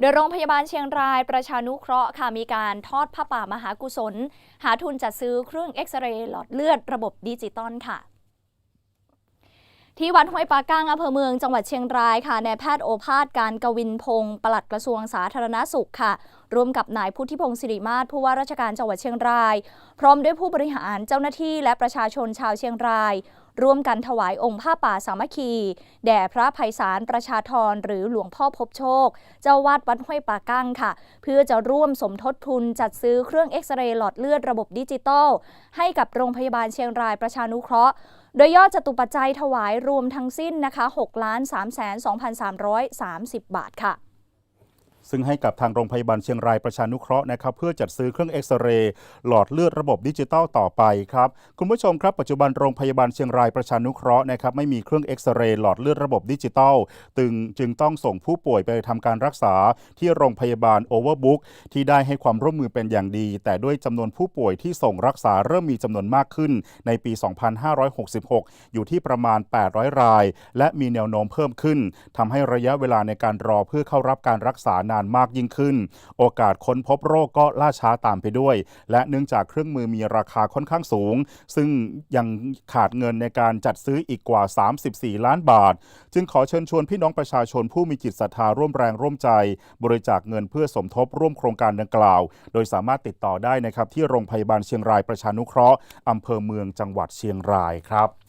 โดยโรงพยาบาลเชียงรายประชานุเคราะห์ค่ะมีการทอดผ้าป่ามหากุศล หาทุนจัดซื้อเครื่องเอ็กซเรย์หลอดเลือดระบบดิจิตอลค่ะ ที่วัดห้วยปาก้างอำเภอเมืองจังหวัดเชียงรายค่ะนายแพทย์โอภาสการกวินพงศ์ปลัดกระทรวงสาธารณสุขค่ะร่วมกับนายพุทธิพงศ์สิริมาศผู้ว่าราชการจังหวัดเชียงราย พร้อมด้วยผู้บริหารเจ้าหน้าที่และประชาชนชาวเชียงราย ร่วมกันถวายองค์ผ้าป่าสามัคคี แด่พระภัยสารประชาธรหรือหลวงพ่อพบโชค เจ้าวาดวัดห้วยป่ากั้งค่ะ เพื่อจะร่วมสมทบทุนจัดซื้อเครื่องเอ็กซเรย์หลอดเลือดระบบดิจิตอลให้กับโรงพยาบาลเชียงรายประชานุเคราะห์โดยยอดจตุปัจจัยถวายรวมทั้งสิ้นนะคะ6ล้าน3แสน2,330 บาทค่ะ ซึ่งให้กับทางโรงพยาบาลเชียงรายประชานุเคราะห์นะครับเพื่อจัดซื้อเครื่องเอ็กซเรย์หลอดเลือดระบบดิจิตอลต่อไปครับคุณผู้ชมครับปัจจุบันโรงพยาบาลเชียงรายประชานุเคราะห์นะครับไม่มีเครื่องเอ็กซเรย์หลอดเลือดระบบดิจิตอลตึงจึงต้องส่งผู้ป่วยไปทำการรักษาที่โรงพยาบาลโอเวอร์บุ๊กที่ได้ให้ความร่วมมือเป็นอย่างดี แต่ด้วยจำนวนผู้ป่วยที่ส่งรักษาเริ่มมีจำนวนมากขึ้นในปี 2566 อยู่ที่ประมาณ 800 ราย และมีแนวโน้มเพิ่มขึ้นทำให้ระยะเวลาในการรอเพื่อเข้ารับการรักษานานมากยิ่งขึ้น โอกาสค้นพบโรคก็ล่าช้าตามไปด้วย และเนื่องจากเครื่องมือมีราคาค่อนข้างสูง ซึ่งยังขาดเงินในการจัดซื้ออีกกว่า 34 ล้านบาท จึงขอเชิญชวนพี่น้องประชาชนผู้มีจิตศรัทธาร่วมแรงร่วมใจ บริจาคเงินเพื่อสมทบร่วมโครงการดังกล่าว โดยสามารถติดต่อได้นะครับที่โรงพยาบาลเชียงรายประชานุเคราะห์อำเภอเมืองจังหวัดเชียงรายครับ